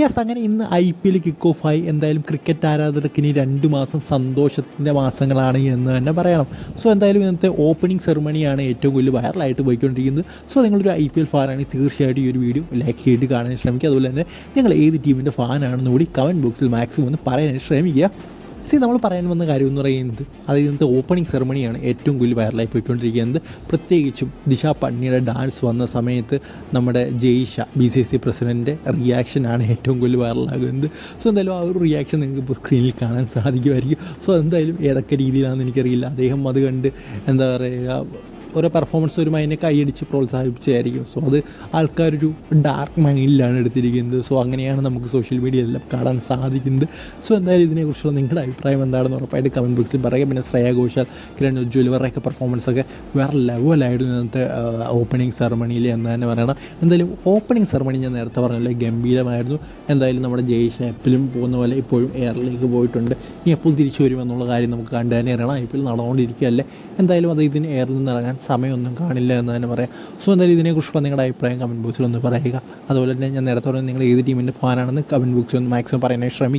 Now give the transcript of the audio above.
Yes അങ്ങനെ ഇന്ന് I P L kick off ആയി. എന്തായാലും ക്രിക്കറ്റ് ആരാധകർക്ക് ഇനി രണ്ട് മാസം സന്തോഷത്തിന്റെ മാസങ്ങളാണ് എന്ന് തന്നെ പറയണം. സോ എന്തായാലും ഇന്നത്തെ ഓപ്പണിംഗ് സെറമണിയാണ് ഏറ്റവും കൂടുതൽ വൈറലായിട്ട് പോയിക്കൊണ്ടിരിക്കുന്നത്. സോ നിങ്ങളൊരു ഐ പി എൽ ഫാനാണെങ്കിൽ തീർച്ചയായിട്ടും ഈ ഒരു വീഡിയോ ലൈക്ക് ചെയ്ത് കാണാൻ ശ്രമിക്കുക. അതുപോലെ തന്നെ നിങ്ങൾ ഏത് ടീമിന്റെ ഫാനാണെന്ന് കൂടി കമന്റ് ബോക്സിൽ മാക്സിമം ഒന്ന് പറയാൻ ശ്രമിക്കുക. സി നമ്മൾ പറയാൻ വന്ന കാര്യം എന്ന് പറയുന്നത് അത് ഇന്നത്തെ ഓപ്പണിംഗ് സെറമണിയാണ് ഏറ്റവും കൂടുതൽ വൈറലായി പോയിക്കൊണ്ടിരിക്കുന്നത്. പ്രത്യേകിച്ചും ദിശ പട്നിയുടെ ഡാൻസ് വന്ന സമയത്ത് നമ്മുടെ ജയ്ഷ ബി സി സി പ്രസിഡന്റിന്റെ റിയാക്ഷനാണ് ഏറ്റവും കൂടുതൽ വൈറലാകുന്നത് സോ എന്തായാലും ആ ഒരു റിയാക്ഷൻ നിങ്ങൾക്ക് ഇപ്പോൾ സ്ക്രീനിൽ കാണാൻ സാധിക്കുമായിരിക്കും. സോ എന്തായാലും ഏതൊക്കെ രീതിയിലാണെന്ന് എനിക്കറിയില്ല. അദ്ദേഹം അത് കണ്ട് എന്താ പറയുക ഓരോ പെർഫോമൻസ് ഒരു അതിനെ കൈയടിച്ച് പ്രോത്സാഹിപ്പിച്ചായിരിക്കും. സോ അത് ആൾക്കാരൊരു ഡാർക്ക് മൈൻഡിലാണ് എടുത്തിരിക്കുന്നത്. സോ അങ്ങനെയാണ് നമുക്ക് സോഷ്യൽ മീഡിയയിലെല്ലാം കാണാൻ സാധിക്കുന്നത്. സോ എന്തായാലും ഇതിനെക്കുറിച്ചുള്ള നിങ്ങളുടെ അഭിപ്രായം എന്താണെന്ന് ഉറപ്പായിട്ട് കമന്റ് ബോക്സിൽ പറയുക. പിന്നെ ശ്രേയ ഘോഷാൽ കിരൺ ഉജ്ജ്വൽ പെർഫോമൻസ് ഒക്കെ വേറെ ലെവലായിരുന്നു ഇന്നത്തെ ഓപ്പണിംഗ് സെറമണിയിൽ എന്ന് തന്നെ പറയണം. എന്തായാലും ഓപ്പണിംഗ് സെറമണി ഞാൻ നേരത്തെ പറഞ്ഞല്ലേ ഗംഭീരമായിരുന്നു. എന്തായാലും നമ്മുടെ ജയ്ഷ് എപ്പിലും പോകുന്ന പോലെ ഇപ്പോഴും എയറിലേക്ക് പോയിട്ടുണ്ട്. ഇനി എപ്പോൾ തിരിച്ചു വരുമെന്നുള്ള കാര്യം നമുക്ക് കണ്ടു തന്നെ അറിയണം. ഐ പി എൽ നടന്നുകൊണ്ടിരിക്കുകയല്ലേ. എന്തായാലും അത് ഇതിന് എയറിൽ നിന്ന് ഇറങ്ങാൻ സമയമൊന്നും കാണില്ല എന്ന് തന്നെ പറയാം. സോ എന്തായാലും ഇതിനെക്കുറിച്ചുള്ള നിങ്ങളുടെ അഭിപ്രായം കമന്റ് ബോക്സിൽ ഒന്ന് പറയുക. അതുപോലെ തന്നെ ഞാൻ നേരത്തെ പറഞ്ഞ നിങ്ങൾ ഏത് ടീമിന്റെ ഫാനാണെന്ന് കമന്റ് ബോക്സിൽ ഒന്ന് മാക്സിമം പറയാനായി ശ്രമിക്കുക.